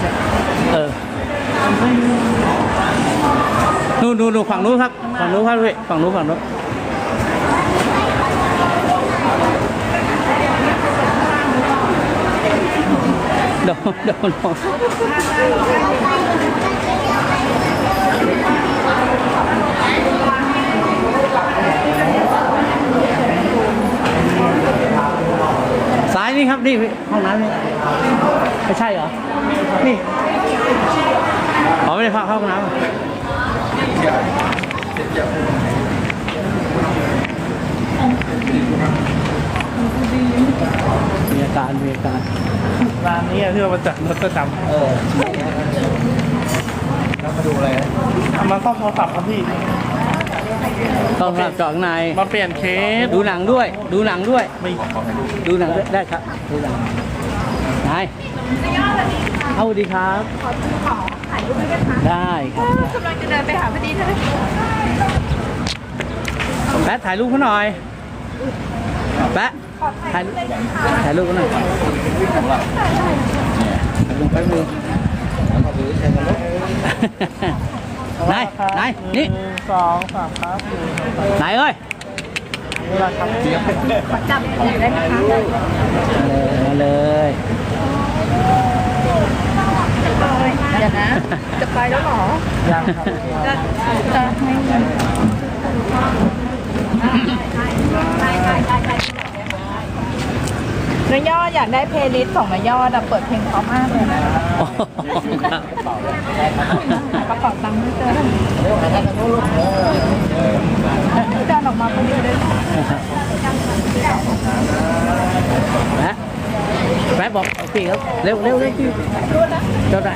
ที่ไหนเออนู่นนู่นนู่นฝั่งนู้นครับ ฝั่งนู้นครับพี่ฝั่งนู้นฝั่งนู้นโดนโดนโดนซ้ายนี่ครับ นี่พี่ห้องน้ำนี่ ไม่ใช่เหรอ นี่อ๋อไม่ได้เข้าเข้าห้องน้ำมีอาการมีอาการร้านนี้ที่เรามาจัดรถประจำเออแล้วมาดูอะไรมาซ่อมโทรศัพท์ครับพี่ ต้องรับเจาะข้างในมาเปลี่ยนเคสดูหนังด้วย ดูหนังด้วย ไม่ ดูหนังด้วยได้ครับ ดูหนังนาย เอาดีครับ ขอขอถ่ายรูปด้วยนะคะได้ครับกำลังจะเดินไปหาพอดีเลยแป๊ะถ่ายรูปเขาหน่อยแป๊ะถ่ายถ่ายรูปเขาหน่อยลงไปมือไหนไหนนี่หงสองสามครับหนึ่งสอง สามไหนเอ้ยนี่แหละครับขอจับหน่อยได้ไหมคะมาเลยเดี๋ยวนะ จะไปแล้วเหรอ ยังครับจะจะให้ นายยอดอยากได้เพลย์ลิสต์ของนายยอดอะเปิดเพลงเพราะมากเลยนะโอ้โหครับหากระเป๋าตังค์ไม่เจอเดินออกมาคนเดียวเลยแป๊ะแป๊ะบอกเอาพี่ครับเร็วเร็วเร็วพี่เจ้าได้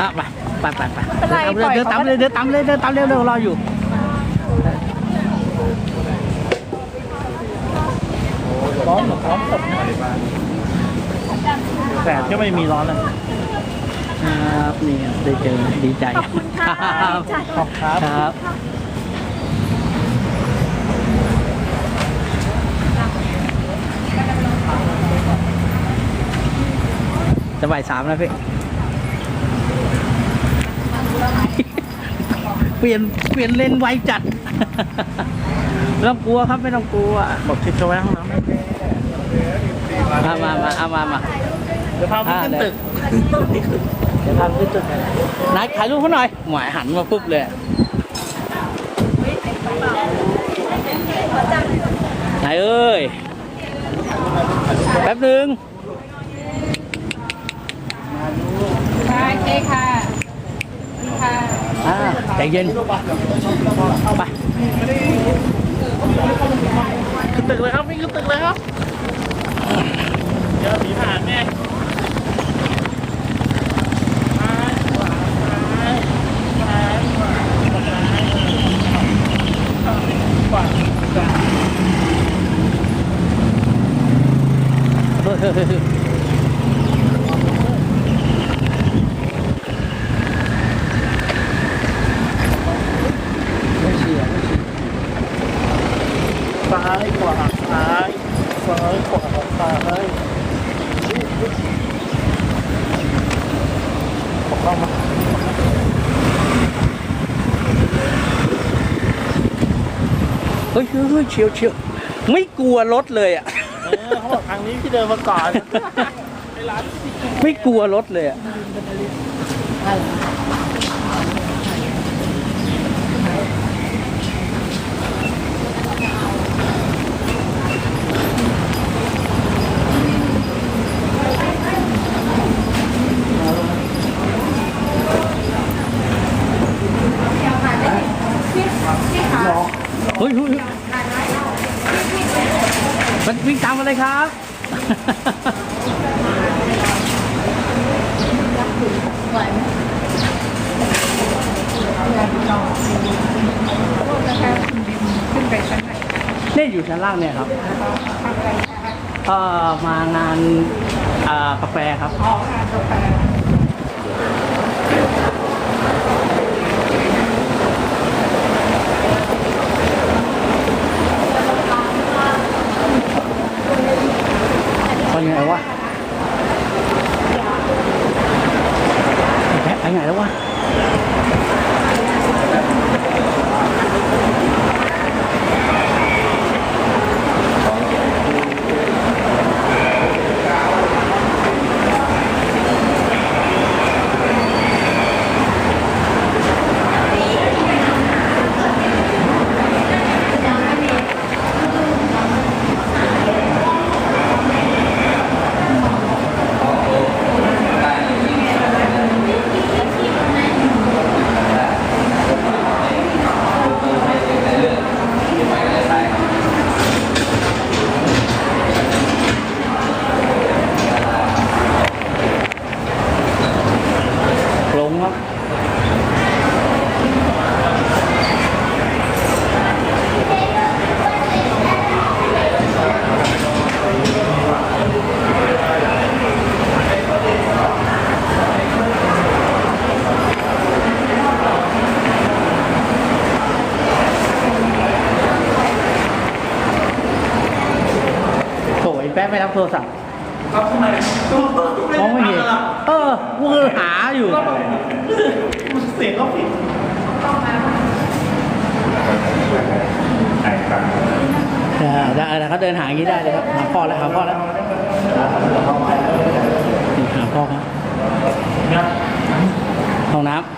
อะไปไปไปไปเดินตามเลยเดินตามเลยเดินตามเร็วเร็วรออยู่ ร้อนหรือร้อนสดแต่ก็ไม่มีร้อนเลยครับนี่ได้เจอดีใจขอบคุณค่ะครับขอบครับครับจะบ่ายสามแล้วพี่เปลี่ยนเปลี่ยนเลนไวจัด ไม่ต้องกลัวครับไม่ต้องกลัวบอกชิดเขาไว้ห้องน้ำ มามามาเอามามาเดี๋ยวพาพี่ขึ้นตึกเดี๋ยวทำขึ้นจุดนายถ่ายรูปเขาหน่อยหมายหันมาปุ๊บเลยนายเอ้ย แป๊บหนึ่งค่ะโอเคค่ะค่ะอ่าใจเย็น ไปขึ้นตึกเลยครับพี่ขึ้นตึกเลยครับ เดี๋ยวผีผ่านแน่ซ้ายขวาซ้ายซ้ายขวาซ้ายขวาซ้าย เฮ้ยเฮ้ยเฮ้ยเฮ้ย ไม่เชียร์ไม่เชียร์ ซ้ายขวาซ้ายซ้ายขวาซ้ายผมเข้ามา เฮ้ยเฮ้ยเชียวเชียวไม่กลัวรถเลยอะเออเขาบอกทางนี้พี่เดินมาก่อนไอ้ร้านไม่กลัวรถเลยอะเฮ้ย เฮ้ยเฮ้ยมันวิ่งตามมาเลยครับเนี่ยอยู่ชั้นล่างเนี่ยครับเอ่อมางานอ่อกาแฟครับอ๋องานกาแฟ เป็นไงวะไปไหนแล้ววะ แป๊ะไม่รับโทรศัพท์ครับทำไมมองไม่เห็นเออกูหาอยู่เสียงเขาผิดได้ได้ได้เขาเดินหาอย่างนี้ได้เลยครับหาพ่อแล้วหาพ่อแล้วนี่หาพ่อครับนะห้องน้ำ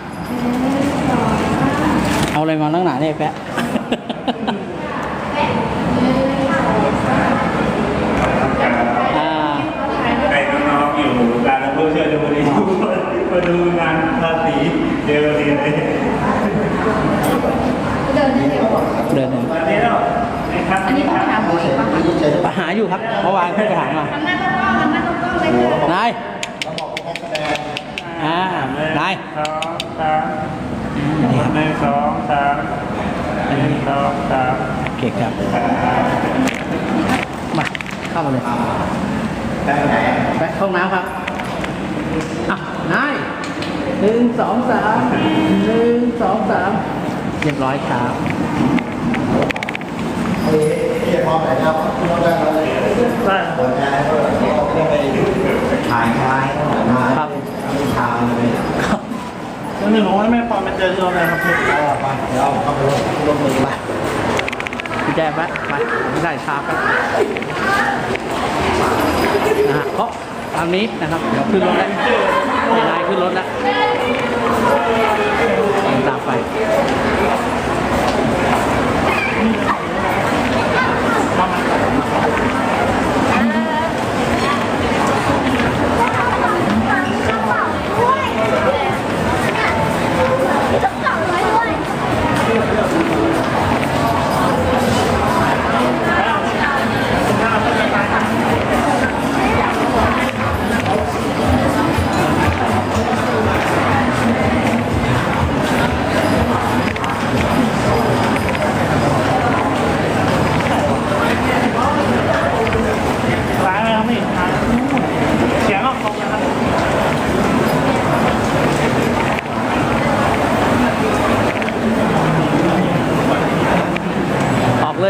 เอาอะไรมาตั้งหนาเนี่ยแปะ อ่า ให้น้องๆอยู่กา รู้เชื่อดูดีทุกคนมาดูงานภาษีเดียวดีเลยเดินหนึ่งวันนี้เนานะครับอันนี้ต้องหาหมออีกป่ะคะหาอยู่ครับเมื่อวานเพิ่งไปหามาทำหน้าต้องกล้องทำหน้าต้องกล้องเลยค่ะนายอ่านายสองสามหนึ่งสองสามหนึ่งสองสามโอเคครับมาเข้ามาเลยไปห้องน้ำครับ อะนายหนึ่งสองสามหนึ่งสองสามเรียบร้อยครับได้ถ่ายคล้ายมาครับทางเลยแล้วหนึ่งของแม่ปอมันเจอที่โรงแรมครับพี่เอาไปเดี๋ยวเอาเข้าไปลงมือไปพี่แจ๊บไปไปไม่ได้ชาไปนะฮะเพราะ ทางนี้นะครับ เดี๋ยวขึ้นรถแล้วให้นายขึ้นรถแล้วตามไป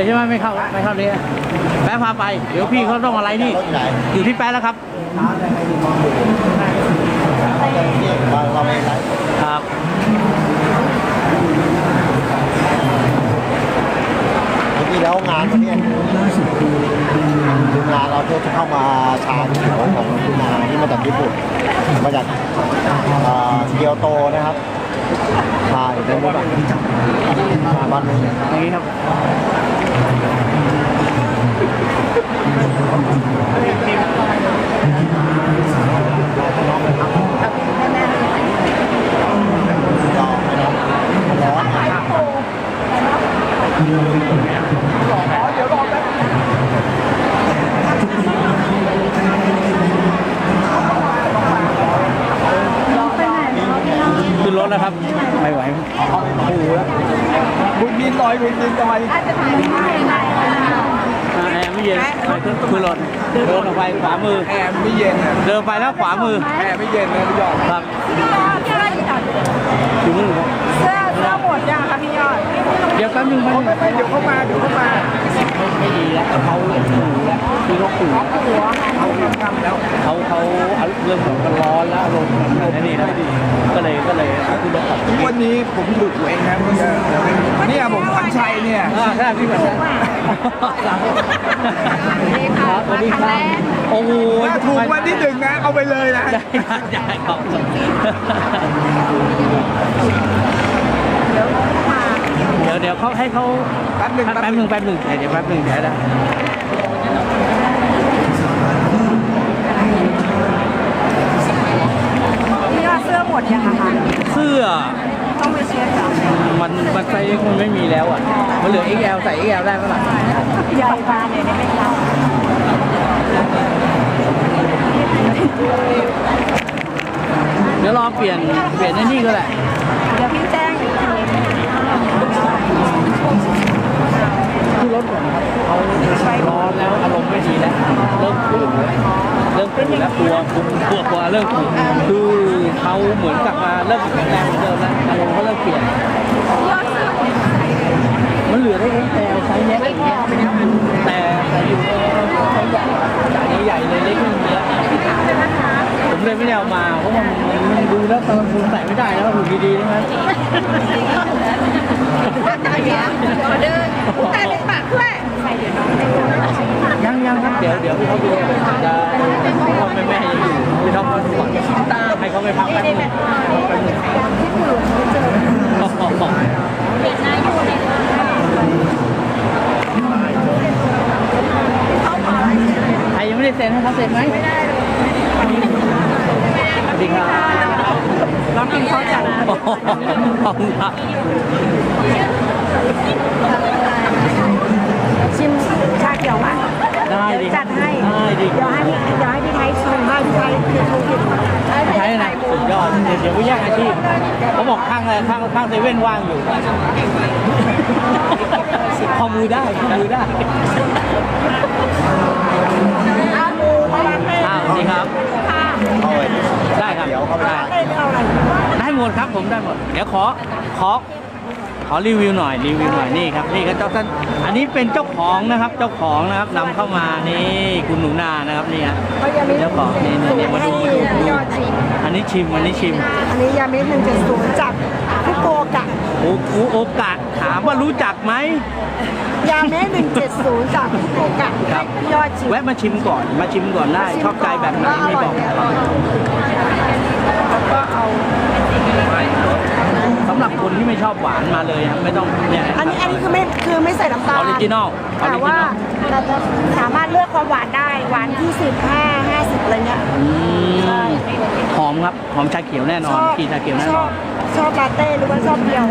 ใช่ไหมไม่เข้าไม่เข้านี้แป๊ะพาไป เดี๋ยวพี่เขาต้องอะไรนี่ อยู่ที่แป๊ะแล้วครับเราเราไม่ไลฟ์ครับเมื่อกี้แล้วงานวันนี้คืองานเราจะเข้ามาชาเขียวของคุณนาที่มาจากญี่ปุ่นมาจากเกียวโตนะครับ ชาอยู่ในบ้านบ้านอย่างนี้ครับรอไปนะร้อนอะ ขึ้นรถแล้วครับ ไม่ไหวโอ้โหแล้ว บุญดินหน่อยบุญดินหน่อย อาจจะถ่ายไม่ได้นะ อ่าแอร์ไม่เย็นไปขึ้นขึ้นรถเดินออกไปขวามือ แอร์ไม่เย็นอะ เดินไปแล้วขวามือ แอร์ไม่เย็นนะพี่ยอด ครับ พี่ยอดพี่ยอด อยู่นู่นครับ เสื้อเสื้อหมดยังคะพี่ยอด ดี๋ยวแป๊บนึงแป๊บนึง เดี๋ยวเข้ามาเดี๋ยวเข้ามา ไม่ไม่ดีแล้วเขาขู่แล้วคือเขาขู่ เขาทำแล้ว เขาเขา เรื่องของมันร้อนแล้วอารมณ์มันนี่นะก็เลยก็เลยเอาขึ้นรถกลับทุกวันนี้ผมหลุดตัวเองนะเนี่ยผมขวัญชัยเนี่ยอ่าใช่พี่แบบนั้นครับสวัสดีครับโอ้โหถ้าถูกวันที่หนึ่งนะเอาไปเลยนะได้ได้ได้ครับเดี๋ยวเดี๋ยวเขาให้เขาแป๊บหนึ่งแป๊บหนึ่งแป๊บหนึ่งเดี๋ยวแป๊บหนึ่งเดี๋ยวนะ พี่ว่าเสื้อ หมดยังอะคะเสื้อต้องไปเช็คเหรอมันมันไซส์มันไม่มีแล้วอะ มันเหลือ XL ใส่ XL ได้เมื่อไหร่ใหญ่บานเนี่ยไม่เข้าเดี๋ยวรอเปลี่ยนเปลี่ยนไอ้นี่ก็แหละ เดี๋ยวพี่แจ้งอีกที ขึ้น รถก่อนครับเขาร้อนแล้วอารมณ์ไม่ดีแล้วเริ่มขุ่นแล้วเริ่มขุ่นแล้วกลัวกลัวกลัวกลัวเริ่มขุ่นคือเขาเหมือนกลับมาเริ่มแข็งแรงเหมือนเดิมแล้วอารมณ์เขาเริ่มเปลี่ยนมันเหลือได้ XL ไซส์เนี้ยแต่แต่อยู่ในไซส์ใหญ่ใหญ่เลยเล็กไม่มีแล้ว ผมเลยไม่ได้เอามาเพราะมันมันดูแล้วตอนคุณใส่ไม่ได้แล้วหุ่นดีๆใช่ไหมเดินแต่ในปากด้วยยังยังครับเดี๋ยวเดี๋ยวพี่เขาดูจะพ่อแม่แม่ยังอยู่พี่เขามาก่อนให้เขาไปพักแป๊บนึงแป๊บนึงใครยังไม่ได้เซ็นให้เขาเซ็นไหมไม่ได้ รับลองกินเขาจัดขอบคุณครับชิมชาเขียวมาได้ดิจัดให้ได้ดิเดี๋ยวให้พี่เดี๋ยวให้พี่ไทยชิมให้พี่ไทยคือชูกินใช่นะสุดยอดเดี๋ยวเดี๋ยวไปแยกอาชีพเขาบอกข้างอะไรข้างข้างเซเว่นว่างอยู่พอมือได้พอมือได้อ้าวสวัสดีครับ เข้าไปได้ครับเดี๋ยวเข้าไปทานได้หมดครับผมได้หมด เดี๋ยวขอขอขอรีวิวหน่อยรีวิวหน่อยนี่ครับนี่ก็เจ้าท่านอันนี้เป็นเจ้าของนะครับเจ้าของนะครับนำเข้ามานี่คุณหนูนานะครับนี่ฮะเจ้าของนี่นี่นี่มาดูมาดูมาดูอันนี้ชิมอันนี้ชิม อันนี้ยาเม็ดหนึ่งเจ็ดศูนย์จากฟุโกกะโอ้โหโอกาสถามว่ารู้จักไหม ยาเม็ดหนึ่งเจ็ดศูนย์จากฟุโกกะครับยอดชิมแวะมาชิมก่อน มาชิมก่อนได้ ชอบใจแบบไหนไม่บอกก็เอาสำหรับคนที่ไม่ชอบหวานมาเลยครับไม่ต้องเนี่ยอันนี้อันนี้คือไม่คือไม่ใส่น้ำตาลออริจินอลออแต่ริจิว่านอลเราจะสามารถเลือกความหวานได้หวานที่สิบห้าห้าสิบอะไรเงี้ยอืมหอมครับหอมชาเขียวแน่นอนกินชาเขียวแน่ชนออบนชอบลาเต้หรือว่าชอบเดียว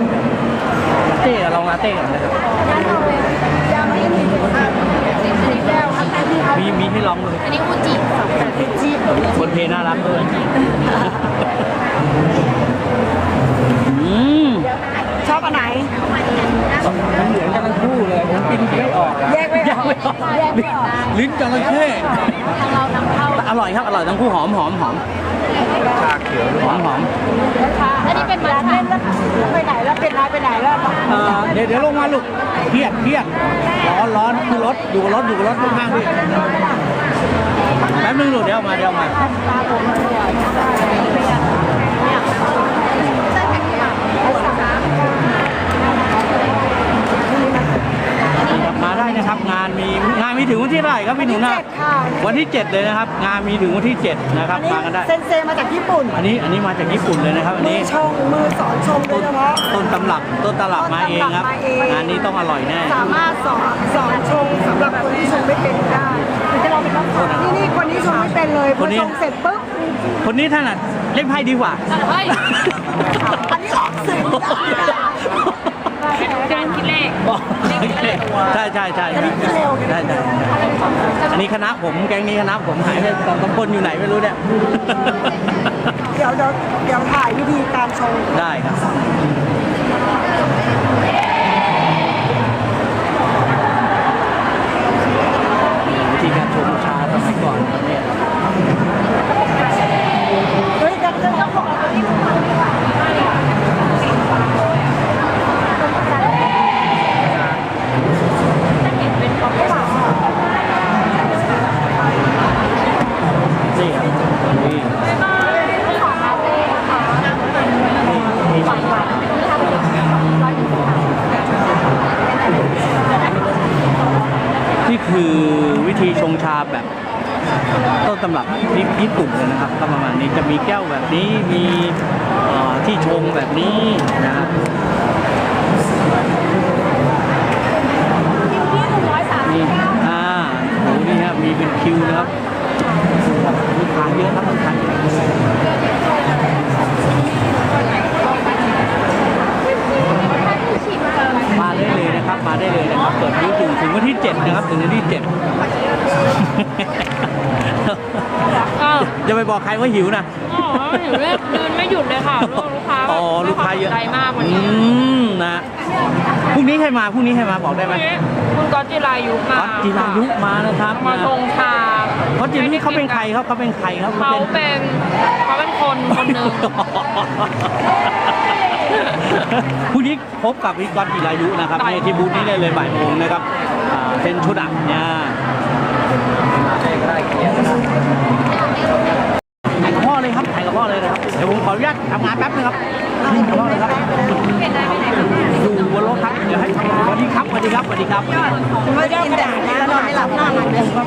ลาเต้ลองลาเต้ก่อนนะครับ ม่มีอันนี้แล้วอันนี้เอามีมีให้ลองเลยอันนี้อูจิสองแต่อูจิบนเพน่ารักด้วยอืมชอบอันไหนมันเหมือนกันทั้งคู่เลยผมกินไม่ออกอะแยกไม่ออกแยกไม่ออกแยกไม่ออกลิ้นจระเข้ทางเรานำเข้าอร่อยครับอร่อยทั้งคู่หอมหอมหอม ชาเขียวหอมหอมอันนี้เป็นร้านเล่นแล้วไปไหนแล้วเป็นร้านไปไหนแล้วเอ่อเดี๋ยวเดี๋ยวลงมาลูกเครียดเครียดร้อนร้อนคือรถอยู่กับรถอยู่กับรถข้างๆพี่แป๊บนึงลูกเดี๋ยวเอามาเดี๋ยวเอามามาได้นะครับงานมีงานมีถึงวันที่เท่าไหร่ครับพี่หนูนาเจ็ดค่ะ วันที่ 7 เลยนะครับ งานมีถึงวันที่ 7 นะครับอันนี้มากันได้ เซนเซมาจากญี่ปุ่น อันนี้อันนี้มาจากญี่ปุ่นเลยนะครับ อันมืนี้อชงมือสอนชงโดยเฉพาะ ต้นตำรับต้นตำรับมาเองครับ ต้นตำรับมาเอง งานนี้ต้องอร่อยแน่ สามารถสอนสอนชงสำหรับคนที่ชงไม่เป็นได้จะลองเป็นนักสอนนี่นี่คนนี้ชงไม่เป็นเลยพคอนนี้ ชงเสร็จปุ๊บคนนี้ถนัดเล่นไพ่ดีกว่าอันนี้ออกสื่อการคิ ดเลขใช่ใช่ใช่ใช่ใช่ใช่ใช่อันนี้คณะผมแก๊งนี้คณะผมหายไปสองสามคนอยู่ไหนไม่รู้เนี่ยเดี๋ยวเดี๋ยวเดี๋ยวถ่ายวิธีการชงได้ครับ จะไปบอกใครว่าหิวนะ อ๋อเห็นว่าเดินไม่หยุดเลยค่ะลูกค้าอ๋อลูกค้าเยอะ ใจมากวันอืนี้มนะพรุ่งนี้ใครมาพรุ่งนี้ใครมาบอกได้ไหมวันนี้คุณก๊อตจิรายุมาวัดจิรายุมานะครับมาชงชาเขาจิรายุเขาเป็นใครครับเขาเป็นใครครับเขาเป็นเป็นเขาเป็นคนคนหนึ่งพรุ่งนี้พบกับวิกรจิรายุนะครับบ่ายในโมงที่บูธนี้ได้เลยบ่ายโมงนะครับอ่าเป็นชุดอะเนี่ยถ่ายกับพ่อเลย ครับถ่ายกับพ่อเลยนะครับ เดี๋ยวผมขออนุญาตทำงานแป๊บนึงครับถ่ายกับพ่อเลยครับอยู่บนรถครับ เดี๋ยวให้สวัสดีครับสวัสดีครับสวัสดีครับผมว่าจะกินแต่นี้แล้วนอนไม่หลับหน้ามันเลยครับ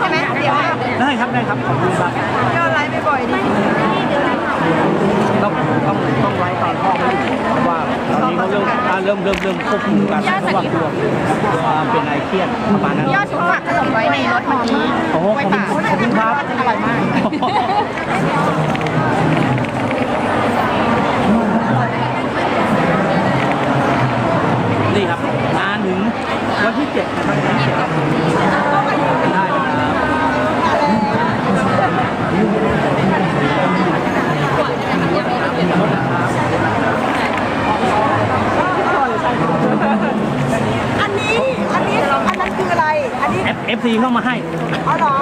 ใช่ไหมเดี๋ยวได้ครับได้ครับขอบคุณครับยอดไลฟ์บ่อยๆดี ต้องต้องต้องไว้ตอนพ่อไม่อยู่เพราะว่าตอนนี้เขาเริ่มอ่าเริ่มเริ่มเริ่มควบคุมกันเพราะว่ากลัวกลัวเป็นไอเครียดประมาณนั้นยอดชุดฝากขนมไว้ในรถเมื่อกี้โอ้โหขอบคุณขอบคุณครับอร่อยมากนี่ครับงานถึงวันที่เจ็ดนะครับวันที่เจ็ดครับได้ครับ อันนี้ อันนี้ อันนั้นคืออะไร อันนี้ เอฟเอฟ ซีเข้ามาให้อ๋อเหรอ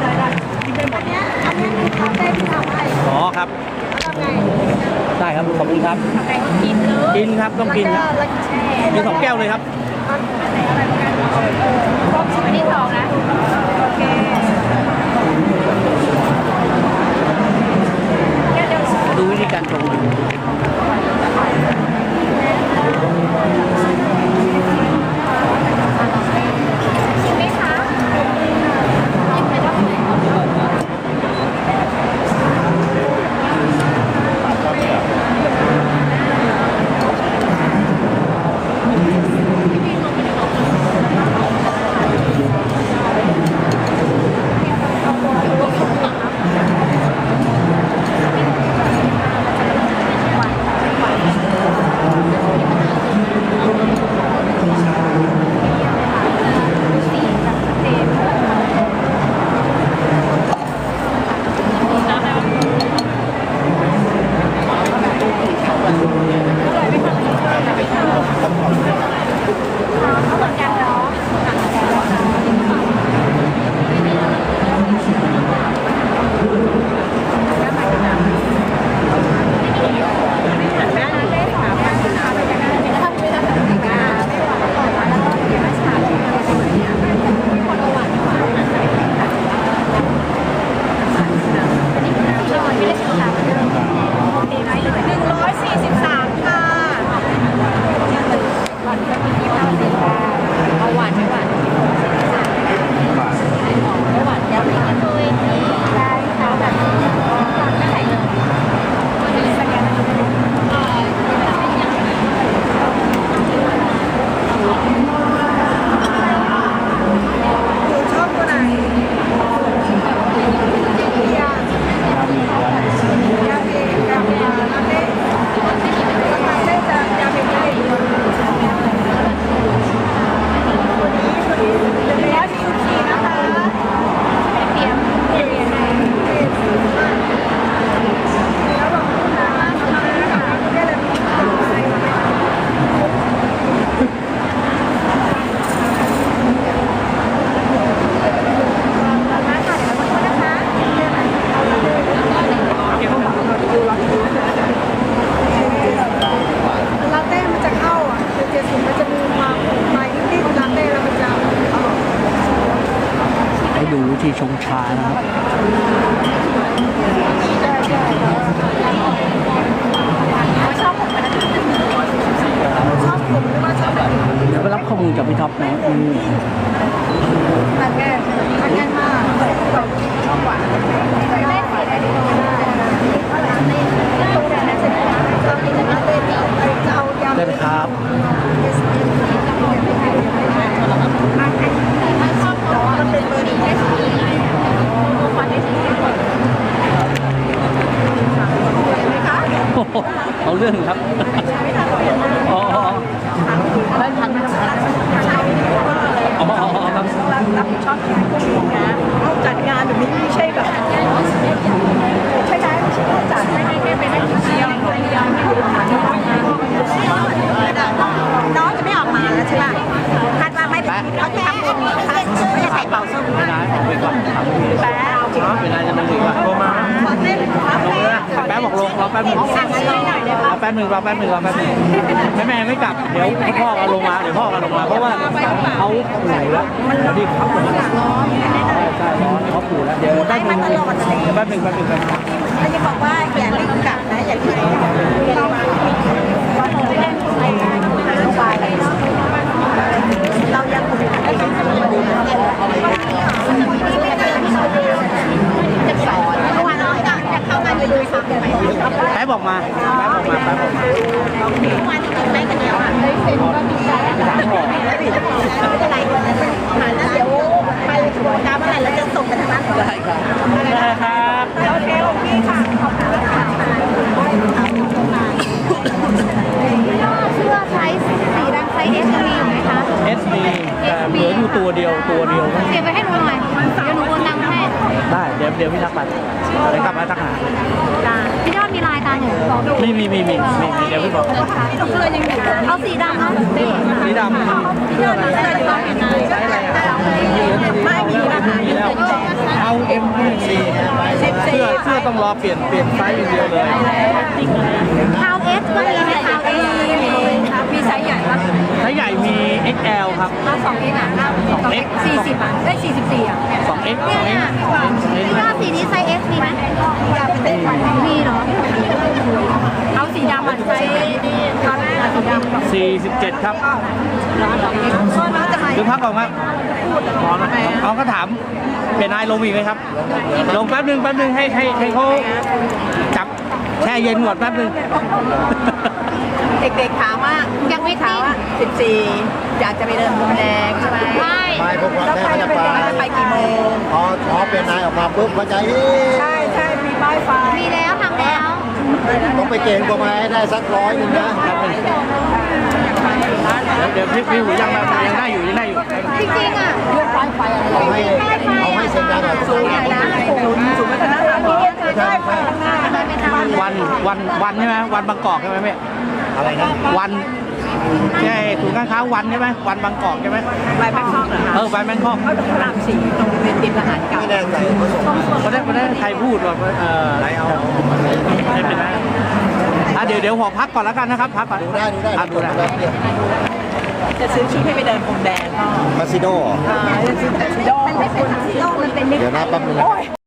ได้ได้ได้อันเนี้ยอันนี้คือคาเฟ่ที่ทำให้อ๋อครับ แล้วทำไงได้ครับขอบคุณครับกินเลยกินครับต้องกินครับ แล้วแช่มีสองแก้วเลยครับ อันที่สองนะโอเคดูวิธีการชงหน่อย Come on. วิธีชงชานะครับเดี๋ยวไปรับข้อมูลจากพี่ท็อปนะอืมมันแน่มันแน่มกชอบหวานได้สีได้ดีได้ไหมครับ เอาเรื่องครับอ๋อได้ทันไหมครับอ๋อครับรับผิดชอบงานพวกนี้นะเอาจัดงานแบบนี้ไม่ใช่แบบใช่ใช่จัดให้เป็นนักเที่ยวคนยวไม่รู้ค่ะน้องจะไม่ออกมาใช่ป่ะคาดว่าไม่เขาจะ ทำบุญเขาจะใส่เป่าส้มเป็นไรไปก่อนถามพี่แป๊บเป็นไรจะลงอีกวะโทรมาขอเนครับลงเลยแป๊บบอกลงรอแป๊บหนึ่งรหน่อแป๊บหนึ่งรอแป๊บหนึงรอแป๊บหนึ่งแม่แม่ไม่กลับเดี๋ยวพ่อก็ลงมาเดี๋ยวพ่อก็ลงมาเพราะว่าเขาไหนแล้วที่เขาปวดใช่ใช่ร้อนเขาปวดแล้วเดี๋ยวแป๊บหนึงเลยแป๊บหนึ่งแป๊บหนึ่งแป๊บหนึ่งเขาจะบอกว่าอย่ารีบกลับนะอย่ารีบเราเรายังคงได้ยินเสียง แป๊บบอกมาแป๊บบอกมาแป๊บบอกมาเมื่อวานที่กินไม่กันแล้วอะได้เซ็นว่ามีการถามบอกไม่เป็นไรผ่านแล้วเดี๋ยวไปถึงกาเมื่อไหร่เราจะส่งไปทางนั้นได้ครับได้ครับโอเคโอเคค่ะขอบคุณค่ะเสื้อไซส์สีดำไซส์เอสยังมีอยู่ไหมคะ SD แต่เหลืออยู่ตัวเดียวตัวเดียวเก็บไปให้หนูหน่อย เดี๋ยวหนูโอนตังค์ให้ได้เดี๋ยวเดี๋ยวพี่ทักไปเดี๋ยวกลับมาทักหาพี่ยอดมีลายตาหนูบอกมีมีมีมีมีมีเดี๋ยวพี่บอกเสื้อยังอยู่เอาสีดำเนาะสีดำเสื้อเสื้อจะเป็นอะไรใช้อะไรอะไม่มีนะคะมีแล้วเอา M 4เสื้อเสื้อต้องรอเปลี่ยนเปลี่ยนไซส์อย่างเดียวเลย คาวเอสก็มีไหมคาวเอสมี ไซส์ใหญ่ปะไซส์ใหญ่มี XL ครับเอาสองเอ็กอะสองเอ็กสี่สิบอะได้สี่สิบสี่อะ 2X เนี่ย 2X พี่ยอดสีนี้ไซส์เอสมีไหมมีเหรอเอาสีดำอะไซส์ตอนแรกสีดำ47ครับก็น่าจะมาคือพักก่อนครับพอแล้วเอาก็ถามเป็นนายลงอีกไหมครับ ลงแป๊บหนึงแป๊บหนึงให้ให้ให้เขาจับแช่เย็นก่อนแป๊บหนึง เด็กๆถามว่า อ ยากมิตถามติ้งว่าสิบสี่อยากจะไปเดินพรมแดงใช่ไหมไม่ไม่พวกเราแล้วแม่ใครเขาจะจะไปไปจะไปกี่โมงพอพอเป็นนายออกมาปุ๊บเขาจะเฮ้ใช่ใช่มีป้ายไฟมีแล้วทำแล้วต้องไปเกณฑ์กว่ามาให้ได้สักร้อยหนึ่งนะเดี๋ยวพี่พี่หูยังแบบยังได้อยู่ยังได้อยู่จริงๆอะเอาให้เอาให้เซ็นได้แบบสูงนะศูนย์ศูนย์วัฒนธรรมที่เนี่ยเคยได้ไฟข้างหน้าเดินไปทางนั้นวันวันวันใช่ไหมวันบางกอกใช่ไหมแม่ อะไรนะวันใช่ถูกการค้าวันใช่ไหมวันบางกอกใช่ไหมไปแบงคอกเหรอคะเออไปแบงคอกเขาตรงพระรามสี่ตรงเป็นติมทหารเก่าไม่แน่ใจเขาส่งก็ได้ก็ได้ใครพูดว่าเอออะไรเอาไม่เป็นไรอะเดี๋ยวเดี๋ยวขอพักก่อนแล้วกันนะครับพักก่อนดูได้ดูได้พักดูได้เนี่ยจะซื้อชุดให้ไปเดินพรมแดงก็มาซิโดอ่าจะซื้อแต่ชุดโดมันไม่เป็นชุดโดมันเป็นเดี๋ยวนะแป๊บนึงนะ